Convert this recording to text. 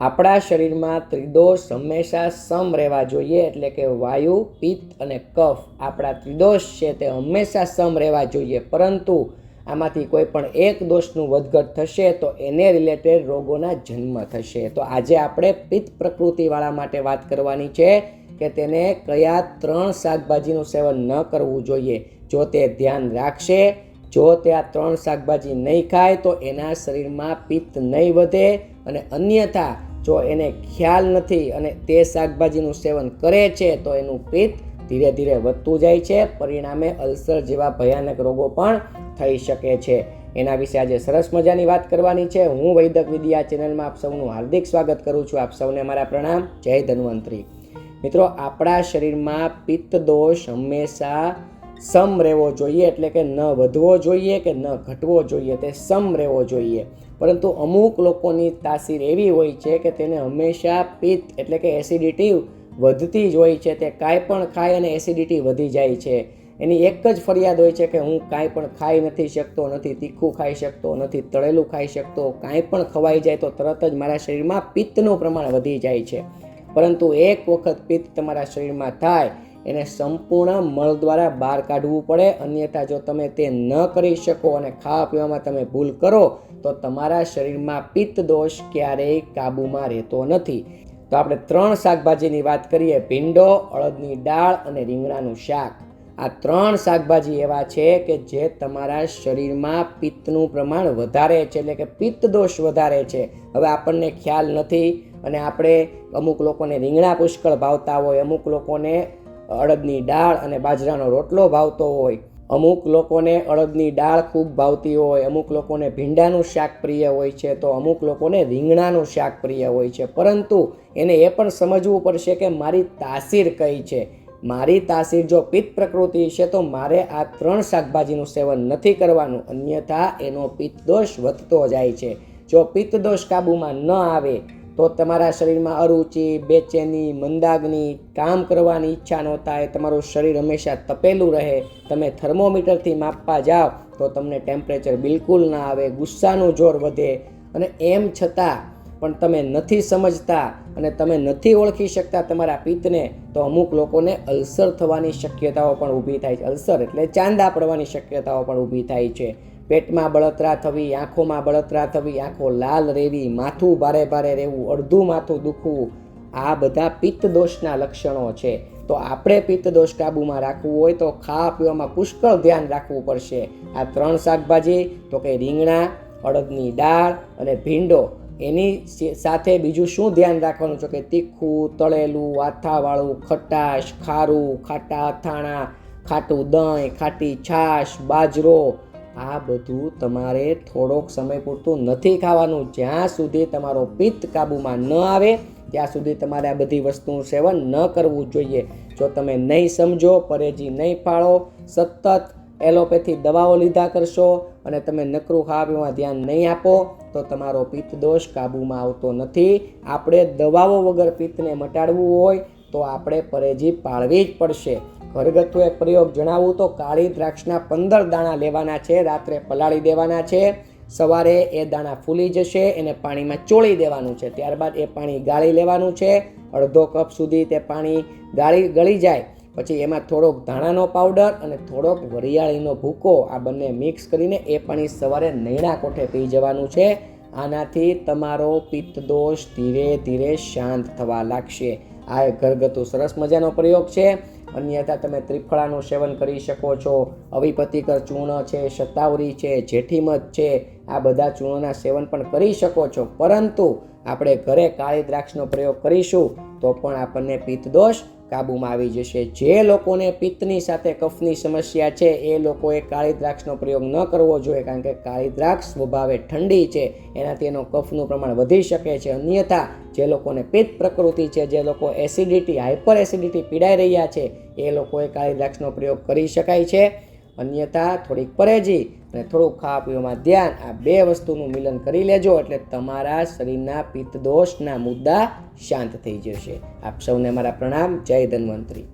આપણા શરીરમાં ત્રિદોષ હંમેશા સમ રહેવા જોઈએ એટલે કે વાયુ, પિત્ત અને કફ આપણા ત્રિદોષ છે તે હંમેશા સમ રહેવા જોઈએ. પરંતુ આમાંથી કોઈ પણ એક દોષનું વધઘટ થશે તો એને રિલેટેડ રોગોના જન્મ થશે. તો આજે આપણે પિત્ત પ્રકૃતિવાળા માટે વાત કરવાની છે કે તેને કયા ત્રણ શાકભાજીનું સેવન ન કરવું જોઈએ. જો તે ધ્યાન રાખશે, જો તે આ ત્રણ શાકભાજી નહીં ખાય તો એના શરીરમાં પિત્ત નહીં વધે અને અન્યથા જો એને ખ્યાલ નથી અને તે શાકભાજીનું સેવન કરે છે, તો એનું પિત્ત ધીરે ધીરે વધતું જાય છે. પરિણામે અલ્સર જેવા ભયાનક રોગો પણ થઈ શકે છે. એના વિશે આજે સરસ મજાની વાત કરવાની છે. હું વૈદક વિદ્યા ચેનલમાં આપ સૌનું હાર્દિક સ્વાગત કરું છું. આપ સૌને મારા પ્રણામ. જય ધન્વંતરી. મિત્રો, આપણા શરીરમાં પિત્ત દોષ હંમેશા સમ રહેવો જોઈએ એટલે કે ન વધવો જોઈએ કે ન ઘટવો જોઈએ તે સમ રહેવો જોઈએ. પરંતુ અમુક લોકોની તાસીર એવી હોય છે કે તેને હંમેશા પિત્ત એટલે કે એસિડિટી વધતી જ હોય છે, તે કાંઈ પણ ખાય અને એસિડિટી વધી જાય છે. એની એક જ ફરિયાદ હોય છે કે હું કાંઈ પણ ખાઈ નથી શકતો, નથી તીખું ખાઈ શકતો, નથી તળેલું ખાઈ શકતો, કાંઈ પણ ખવાઈ જાય તો તરત જ મારા શરીરમાં પિત્તનું પ્રમાણ વધી જાય છે. પરંતુ એક વખત પિત્ત તમારા શરીરમાં થાય એને સંપૂર્ણ મળ દ્વારા બહાર કાઢવું પડે. અન્યથા જો તમે તે ન કરી શકો અને ખાવા પીવામાં તમે ભૂલ કરો, તો તમારા શરીરમાં પિત્ત દોષ ક્યારેય કાબૂમાં રહેતો નથી. તો આપણે ત્રણ શાકભાજીની વાત કરીએ. ભીંડો અડદની દાળ અને રીંગણાનું શાક. આ ત્રણ શાકભાજી એવા છે કે જે તમારા શરીરમાં પિત્તનું પ્રમાણ વધારે છે, એટલે કે પિત્ત દોષ વધારે છે. હવે આપણને ખ્યાલ નથી અને આપણે અમુક લોકોને રીંગણા પુષ્કળ ભાવતા હોય, અમુક લોકોને અડદની દાળ અને બાજરાનો રોટલો ભાવતો હોય. અમુક લોકોને અડદની દાળ ખૂબ ભાવતી હોય, અમુક લોકોને ભીંડાનું શાક પ્રિય હોય છે, તો અમુક લોકોને રીંગણાનું શાક પ્રિય હોય છે. પરંતુ એને એ પણ સમજવું પડશે કે મારી તાસીર કઈ છે? મારી તાસીર જો પિત્ત પ્રકૃતિ છે, તો મારે આ ત્રણ શાકભાજીનું સેવન નથી કરવાનું. અન્યથા એનો પિત્ત દોષ વધતો જાય છે. જો પિત્ત દોષ કાબૂમાં ન આવે તો તમારા શરીરમાં અરુચિ, બેચેની, મંદાગ્નિ, કામ કરવાની ઈચ્છા ન થાય, તમારું શરીર હંમેશા તપેલું રહે, તમે થર્મોમીટરથી માપવા જાઓ, તો તમને ટેમ્પરેચર બિલકુલ ના આવે, ગુસ્સાનું જોર વધે. અને એમ છતાં પણ તમે નથી સમજતા અને તમે નથી ઓળખી શકતા તમારા પિત્તને, તો અમુક લોકોને અલ્સર થવાની શક્યતાઓ પણ ઊભી થાય છે. અલ્સર એટલે ચાંદા પડવાની શક્યતાઓ પણ ઊભી થાય છે. પેટમાં બળતરા થવી, આંખોમાં બળતરા થવી, આંખો લાલ રહેવી, માથું ભારે ભારે રહેવું, અડધું માથું દુખવું, આ બધા પિત્ત દોષના લક્ષણો છે. તો આપણે પિત્ત દોષ કાબૂમાં રાખવું હોય તો ખાવા પીવામાં પુષ્કળ ધ્યાન રાખવું પડશે. આ ત્રણ શાકભાજી, તો કે રીંગણા, અડદની દાળ અને ભીંડો, એની સાથે બીજું શું ધ્યાન રાખવાનું? છે કે તીખું, તળેલું, આથાવાળું, ખટાશ, ખારું, ખાટા અથાણા, ખાટું દહીં, ખાટી છાશ, બાજરો આ બધું તમારે થોડોક સમય પૂરતું નથી ખાવાનું. જ્યાં સુધી તમારો પિત્ત કાબૂમાં ન આવે, ત્યાં સુધી તમારે આ બધી વસ્તુનું સેવન ન કરવું જોઈએ. જો તમે નહીં સમજો, પરેજી નહીં પાળો, સતત એલોપેથી દવાઓ લીધા કરશો અને તમે નકરું ખાવા પીવામાં ધ્યાન નહીં આપો, તો તમારો પિત્ત દોષ કાબૂમાં આવતો નથી. આપણે દવાઓ વગર પિત્તને મટાડવું હોય, તો આપણે પરેજી પાળવી જ પડશે. ઘરગથ્થુ એક પ્રયોગ જણાવું તો કાળી દ્રાક્ષના પંદર દાણા લેવાના છે, રાત્રે પલાળી દેવાના છે, સવારે એ દાણા ફૂલી જશે, એને પાણીમાં ચોળી દેવાનું છે, ત્યારબાદ એ પાણી ગાળી લેવાનું છે, અડધો કપ સુધી તે પાણી ગાળી, ગળી જાય, પછી એમાં થોડોક ધાણાનો પાવડર અને થોડોક વરિયાળીનો ભૂકો, આ બંને મિક્સ કરીને એ પાણી સવારે નૈણા કોઠે પી જવાનું છે, આનાથી તમારો પિત્ત દોષ ધીરે ધીરે શાંત થવા લાગશે. આ ઘરગથ્થુ સરસ મજાનો પ્રયોગ છે. અન્યથા તમે ત્રિફળાનું સેવન કરી શકો છો. અવિપતિકર ચૂર્ણ છે શતાવરી છે જેઠીમધ છે, આ બધા ચૂર્ણના સેવન પણ કરી શકો છો. પરંતુ આપણે ઘરે કાળી દ્રાક્ષનો પ્રયોગ કરીશું તો પણ આપણને પિત્ત દોષ કાબૂમાં આવી જશે. જે લોકોને પિત્તની સાથે કફની સમસ્યા છે, એ લોકોએ કાળી દ્રાક્ષનો પ્રયોગ ન કરવો જોઈએ, કારણ કે કાળી દ્રાક્ષ સ્વભાવે ઠંડી છે, એનાથી એનો કફનું પ્રમાણ વધી શકે છે. અન્યથા, જે લોકોને પિત્ત પ્રકૃતિ છે, જે લોકો એસિડિટી હાઇપર એસિડિટી પીડાઈ રહ્યા છે, એ લોકોએ કાળી દ્રાક્ષનો પ્રયોગ કરી શકાય છે. અન્યથા થોડીક પરેજી અને થોડુંક ખાવા પીવામાં ધ્યાન આ બે વસ્તુનું મિલન કરી લેજો એટલે તમારા શરીરના પિત્ત દોષના મુદ્દા શાંત થઈ જશે. આપ સૌને મારા પ્રણામ. જય ધન્વંતરી.